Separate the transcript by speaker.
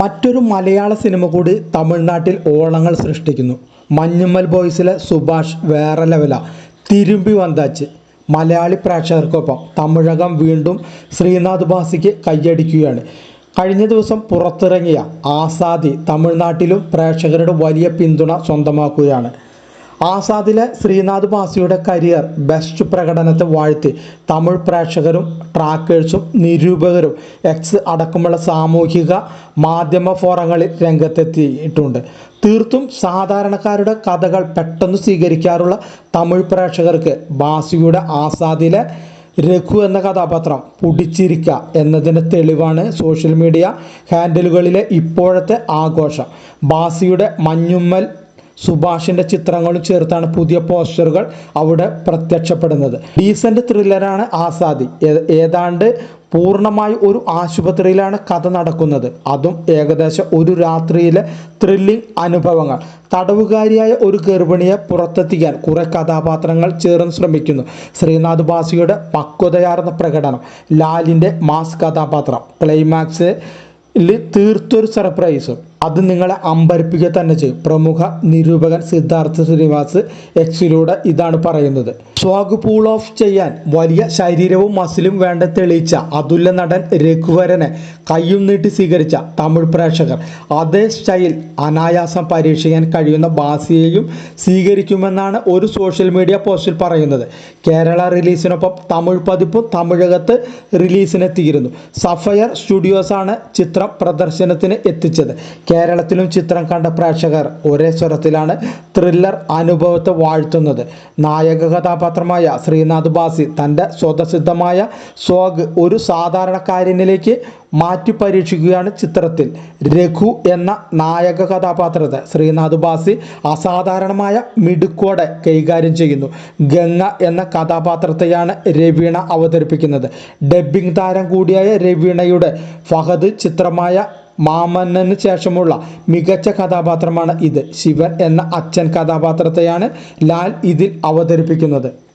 Speaker 1: മറ്റൊരു മലയാള സിനിമ കൂടി തമിഴ്നാട്ടിൽ ഓളങ്ങൾ സൃഷ്ടിക്കുന്നു. മഞ്ഞുമ്മൽ ബോയ്സിലെ സുഭാഷ് വേറെ ലെവല തിരുമ്പി വന്താച്ച്. മലയാളി പ്രേക്ഷകർക്കൊപ്പം തമിഴകം വീണ്ടും ശ്രീനാഥ് ബാസിക്ക് കൈയടിക്കുകയാണ് കഴിഞ്ഞ ദിവസം പുറത്തിറങ്ങിയ ആസാദി തമിഴ്നാട്ടിലും പ്രേക്ഷകരുടെ വലിയ പിന്തുണ സ്വന്തമാക്കുകയാണ്. ആസാദിലെ ശ്രീനാഥ് ബാസിയുടെ കരിയർ ബെസ്റ്റ് പ്രകടനത്തെ വാഴ്ത്തി. തമിഴ് പ്രേക്ഷകരും ട്രാക്കേഴ്സും നിരൂപകരും എക്സ് അടക്കമുള്ള സാമൂഹിക മാധ്യമ ഫോറങ്ങളിൽ രംഗത്തെത്തിയിട്ടുണ്ട്. തീർത്തും സാധാരണക്കാരുടെ കഥകൾ പെട്ടെന്ന് സ്വീകരിക്കാറുള്ള തമിഴ് പ്രേക്ഷകർക്ക് ബാസിയുടെ ആസാദിലെ രഘു എന്ന കഥാപാത്രം പുടിച്ചിരിക്ക എന്നതിന്റെ തെളിവാണ് സോഷ്യൽ മീഡിയ ഹാൻഡിലുകളിലെ ഇപ്പോഴത്തെ ആഘോഷം. ബാസിയുടെ മഞ്ഞുമ്മൽ സുഭാഷിന്റെ ചിത്രങ്ങളും ചേർത്താണ് പുതിയ പോസ്റ്ററുകൾ അവിടെ പ്രത്യക്ഷപ്പെടുന്നത്. ഡീസന്റ് ത്രില്ലറാണ് ആസാദി. ഏതാണ്ട് പൂർണമായി ഒരു ആശുപത്രിയിലാണ് കഥ നടക്കുന്നത്. അതും ഏകദേശം ഒരു രാത്രിയിലെ ത്രില്ലിംഗ് അനുഭവങ്ങൾ. തടവുകാരിയായ ഒരു ഗർഭിണിയെ പുറത്തെത്തിക്കാൻ കുറെ കഥാപാത്രങ്ങൾ ചേർന്ന് ശ്രമിക്കുന്നു. ശ്രീനാഥ് ബാസിയുടെ പക്വതയാർന്ന പ്രകടനം ലാലിന്റെ മാസ് കഥാപാത്രം ക്ലൈമാക്സ് ൽ തീർത്തൊരു സർപ്രൈസ് അത് നിങ്ങളെ അമ്പരപ്പിക്കുക തന്നെ ചെയ്യും. പ്രമുഖ നിരൂപകൻ സിദ്ധാർത്ഥ ശ്രീനിവാസ് എക്സിലൂടെ ഇതാണ് പറയുന്നത്. സ്വാഗ് പൂൾ ഓഫ് ചെയ്യാൻ വലിയ ശരീരവും മസിലും വേണ്ട തെളിയിച്ച അതുല്യ നടൻ രഘുവരനെ കയ്യും നീട്ടി സ്വീകരിച്ച തമിഴ് പ്രേക്ഷകർ അതേ സ്റ്റൈൽ അനായാസം പരീക്ഷിക്കാൻ കഴിയുന്ന ബാസിയെയും സ്വീകരിക്കുമെന്നാണ് ഒരു സോഷ്യൽ മീഡിയ പോസ്റ്റിൽ പറയുന്നത്. കേരള റിലീസിനൊപ്പം തമിഴ് പതിപ്പും തമിഴകത്ത് റിലീസിനെത്തിയിരുന്നു സഫയർ സ്റ്റുഡിയോസാണ് ചിത്രം പ്രദർശനത്തിന് എത്തിച്ചത്. കേരളത്തിലും ചിത്രം കണ്ട പ്രേക്ഷകർ ഒരേ സ്വരത്തിലാണ് ത്രില്ലർ അനുഭവത്തെ വാഴ്ത്തുന്നത്. നായക കഥാപാത്രമായ ശ്രീനാഥ് ബാസി തന്റെ സ്വതസിദ്ധമായ സ്വാഗ് ഒരു സാധാരണക്കാരനിലേക്ക് മാറ്റി പരീക്ഷിക്കുകയാണ് ചിത്രത്തിൽ. രഘു എന്ന നായക കഥാപാത്രത്തെ ശ്രീനാഥ് ബാസി അസാധാരണമായ മിടുക്കോടെ കൈകാര്യം ചെയ്യുന്നു. ഗംഗ എന്ന കഥാപാത്രത്തെയാണ് രവീണ അവതരിപ്പിക്കുന്നത്. ഡബ്ബിംഗ് താരം കൂടിയായ രവീണയുടെ ഫഹദ് ചിത്രമായ മാമന്നന് ശേഷമുള്ള മികച്ച കഥാപാത്രമാണ് ഇത്. ശിവൻ എന്ന അച്ഛൻ കഥാപാത്രത്തെയാണ് ലാൽ ഇതിൽ അവതരിപ്പിക്കുന്നത്.